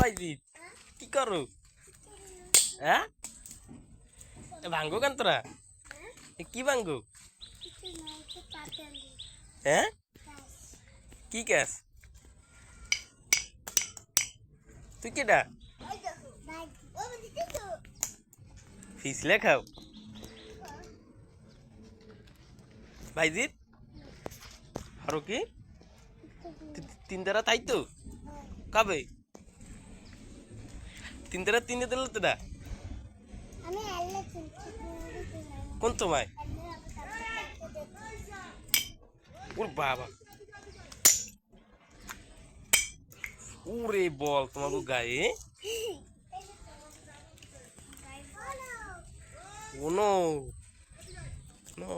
বাইজি কি করো? হ্যাঁ ভাঙ্গো কেন তোরা? কি ভাঙ্গো? হ্যাঁ কি ক্যাস তুই কেডা? ফিসলে খাও। ভাইজিৎ আরও কি? তিন তারা তাই তো? কবে? তিন তারা তিনে দিল তো না? আমি আল্লাহ চিনতে কোন তোমায়? ওর বাবা। ওরে বল তোমাকে গায়ে? ও নো নো